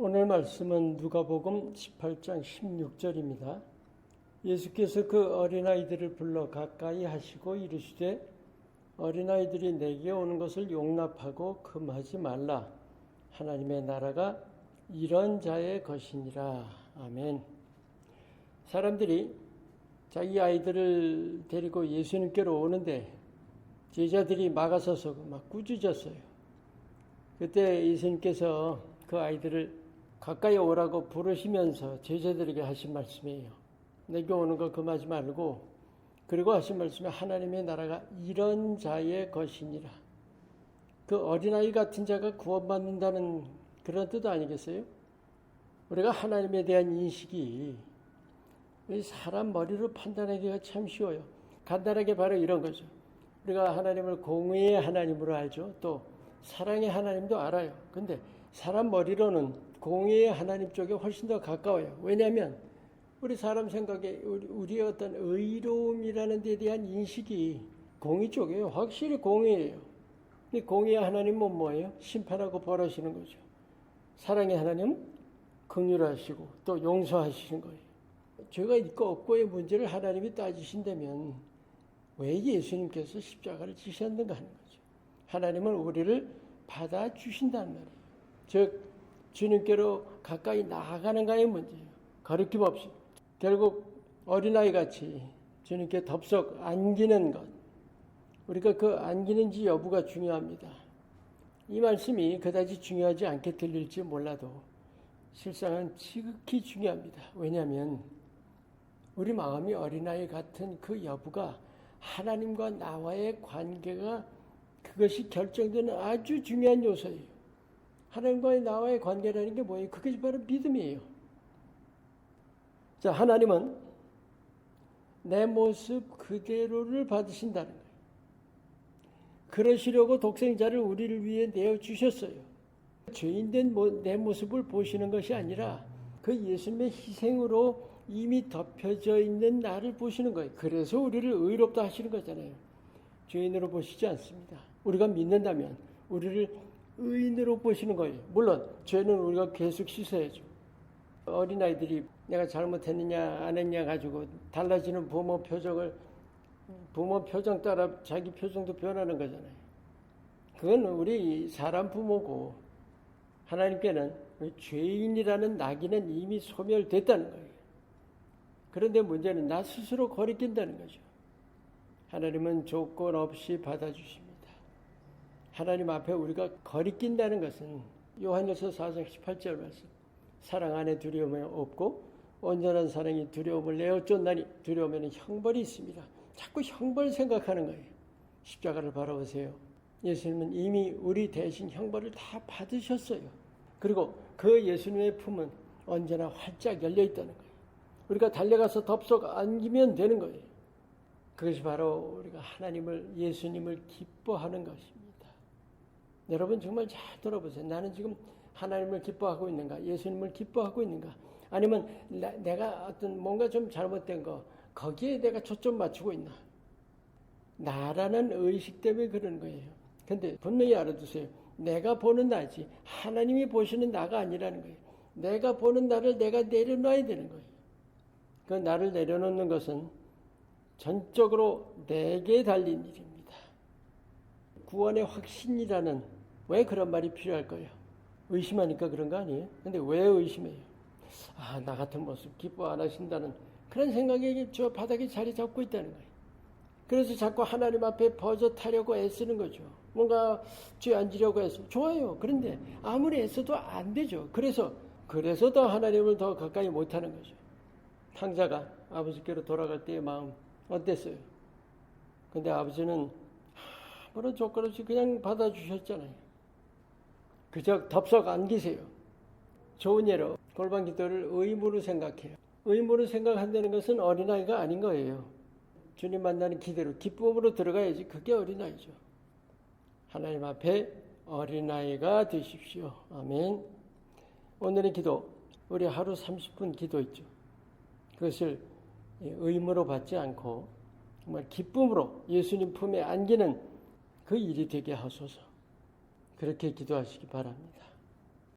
오늘 말씀은 누가복음 18장 16절입니다. 예수께서 그 어린아이들을 불러 가까이 하시고 이르시되 어린아이들이 내게 오는 것을 용납하고 금하지 말라. 하나님의 나라가 이런 자의 것이니라. 아멘. 사람들이 자기 아이들을 데리고 예수님께로 오는데 제자들이 막아서서 막 꾸짖었어요. 그때 예수님께서 그 아이들을 가까이 오라고 부르시면서 제자들에게 하신 말씀이에요. 내게 오는 거 금하지 말고 그리고 하신 말씀에 하나님의 나라가 이런 자의 것이니라. 그 어린아이 같은 자가 구원받는다는 그런 뜻 아니겠어요? 우리가 하나님에 대한 인식이 사람 머리로 판단하기가 참 쉬워요. 간단하게 바로 이런 거죠. 우리가 하나님을 공의의 하나님으로 알죠. 또 사랑의 하나님도 알아요. 근데 사람 머리로는 공의의 하나님 쪽에 훨씬 더 가까워요. 왜냐하면 우리 사람 생각에 우리, 의 어떤 의로움이라는 데 대한 인식이 공의 쪽이에요. 확실히 공의예요. 근데 공의의 하나님은 뭐예요? 심판하고 벌하시는 거죠. 사랑의 하나님 긍휼하시고 또 용서하시는 거예요. 죄가 있고 없고의 문제를 하나님이 따지신다면 왜 예수님께서 십자가를 지셨는가 하는 거죠. 하나님은 우리를 받아주신다는 말이에요. 즉 주님께로 가까이 나아가는가의 문제예요. 가르침 없이 결국 어린아이 같이 주님께 덥석 안기는 것 우리가 그 안기는지 여부가 중요합니다. 이 말씀이 그다지 중요하지 않게 들릴지 몰라도 실상은 지극히 중요합니다. 왜냐하면 우리 마음이 어린아이 같은 그 여부가 하나님과 나와의 관계가 그것이 결정되는 아주 중요한 요소예요. 하나님과의 나와의 관계라는 게 뭐예요? 그것이 바로 믿음이에요. 자, 하나님은 내 모습 그대로를 받으신다는 거예요. 그러시려고 독생자를 우리를 위해 내어 주셨어요. 죄인된 내 모습을 보시는 것이 아니라 그 예수님의 희생으로 이미 덮여져 있는 나를 보시는 거예요. 그래서 우리를 의롭다 하시는 거잖아요. 죄인으로 보시지 않습니다. 우리가 믿는다면 우리를 의인으로 보시는 거예요. 물론 죄는 우리가 계속 씻어야죠. 어린아이들이 내가 잘못했느냐 안 했냐 가지고 달라지는 부모 표정을 부모 표정 따라 자기 표정도 변하는 거잖아요. 그건 우리 사람 부모고 하나님께는 죄인이라는 낙인은 이미 소멸됐다는 거예요. 그런데 문제는 나 스스로 거리낀다는 거죠. 하나님은 조건 없이 받아주십니다. 하나님 앞에 우리가 거리낀다는 것은 요한일서 4장 18절 말씀 사랑 안에 두려움이 없고 온전한 사랑이 두려움을 내어 쫓나니 두려움에는 형벌이 있습니다. 자꾸 형벌 생각하는 거예요. 십자가를 바라보세요. 예수님은 이미 우리 대신 형벌을 다 받으셨어요. 그리고 그 예수님의 품은 언제나 활짝 열려 있다는 거예요. 우리가 달려가서 덥석 안기면 되는 거예요. 그것이 바로 우리가 하나님을 예수님을 기뻐하는 것입니다. 여러분 정말 잘 들어보세요. 나는 지금 하나님을 기뻐하고 있는가? 예수님을 기뻐하고 있는가? 아니면 나, 내가 어떤 뭔가 좀 잘못된 거 거기에 내가 초점 맞추고 있나? 나라는 의식 때문에 그런 거예요. 근데 분명히 알아두세요. 내가 보는 나지 하나님이 보시는 나가 아니라는 거예요. 내가 보는 나를 내가 내려놔야 되는 거예요. 그 나를 내려놓는 것은 전적으로 내게 달린 일입니다. 구원의 확신이라는 왜 그런 말이 필요할까요? 의심하니까 그런 거 아니에요? 근데 왜 의심해요? 아, 나 같은 모습 기뻐 안 하신다는 그런 생각이 저 바닥에 자리 잡고 있다는 거예요. 그래서 자꾸 하나님 앞에 버젓하려고 애쓰는 거죠. 뭔가 죄 앉으려고 해서 좋아요. 그런데 아무리 애써도 안 되죠. 그래서 그래서 더 하나님을 더 가까이 못하는 거죠. 탕자가 아버지께로 돌아갈 때의 마음 어땠어요? 근데 아버지는 아무런 조건 없이 그냥 받아주셨잖아요. 그저 덥석 안기세요. 좋은 예로 골반 기도를 의무로 생각해요. 의무로 생각한다는 것은 어린아이가 아닌 거예요. 주님 만나는 기대로 기쁨으로 들어가야지 그게 어린아이죠. 하나님 앞에 어린아이가 되십시오. 아멘. 오늘의 기도, 우리 하루 30분 기도 있죠. 그것을 의무로 받지 않고 정말 기쁨으로 예수님 품에 안기는 그 일이 되게 하소서. 그렇게 기도하시기 바랍니다.